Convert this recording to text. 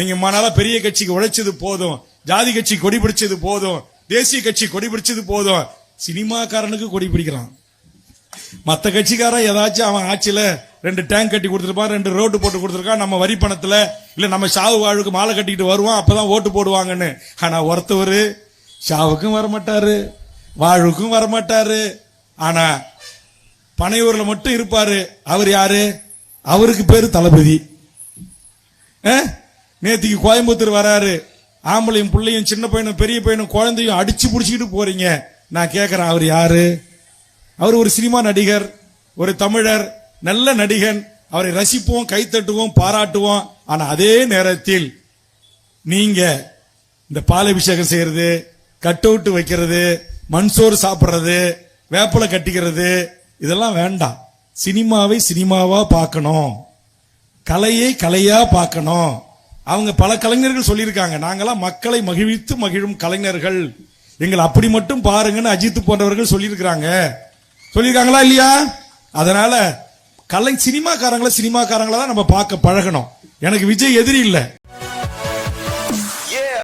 நீங்க மனால பெரிய கட்சிக்கு உழைச்சது போதும் ஜாதி கட்சி கொடி பிடிச்சது போதும் தேசிய கட்சி கொடி பிடிச்சது போதும் சினிமாக்காரனுக்கு கொடி பிடிக்கிறான். மத்த கட்சிக்காரன் ஏதாச்சும் அவன் ஆட்சியில ரெண்டு டேங்க் கட்டி கொடுத்துருப்பான் ரெண்டு ரோடு போட்டு கொடுத்துருக்கான் நம்ம வரி பணத்துல இல்ல நம்ம சாவு வாழ்வுக்கு மாலை கட்டிக்கிட்டு வருவான் அப்பதான் ஓட்டு போடுவாங்கன்னு. ஆனா ஒருத்தவர் சாவுக்கும் வரமாட்டாரு வாழ்வுக்கும் வரமாட்டாரு. ஆனா பனையூர்ல மட்டும் இருப்பாரு. அவர் யாரு? அவருக்கு பேரு தளபதி. நேத்திக்கு கோயம்புத்தூர் வராரு. ஆம்பளையும் பிள்ளையும் சின்ன பையனும் பெரிய பையனும் குழந்தையும் அடிச்சு பிடிச்சிக்கிட்டு போறீங்க. நான் கேட்குறேன் அவர் யாரு? அவர் ஒரு சினிமா நடிகர் ஒரு தமிழர் நல்ல நடிகன். அவரை ரசிப்போம் கைத்தட்டுவோம் பாராட்டுவோம். ஆனா அதே நேரத்தில் நீங்க இந்த பாலபிஷேகம் செய்யறது கட் அவுட் வைக்கிறது மண்சோறு சாப்பிட்றது வேப்பலை கட்டிக்கிறது இதெல்லாம் வேண்டாம். சினிமாவை சினிமாவா பார்க்கணும். கலையை கலையா பார்க்கணும். அவங்க பல கலைஞர்கள் சொல்லியிருக்காங்க. நாங்களாம் மக்களை மகிழ்வித்து மகிழும் கலைஞர்கள். எங்களை அப்படி மட்டும் பாருங்கன்னு அஜித் போன்றவர்கள் சொல்லியிருக்கிறாங்க. சொல்லியிருக்காங்களா இல்லையா? அதனால கலை சினிமாக்காரங்களை சினிமாக்காரங்களா தான் நம்ம பார்க்க பழகணும். எனக்கு விஜய் எதிரி இல்லை.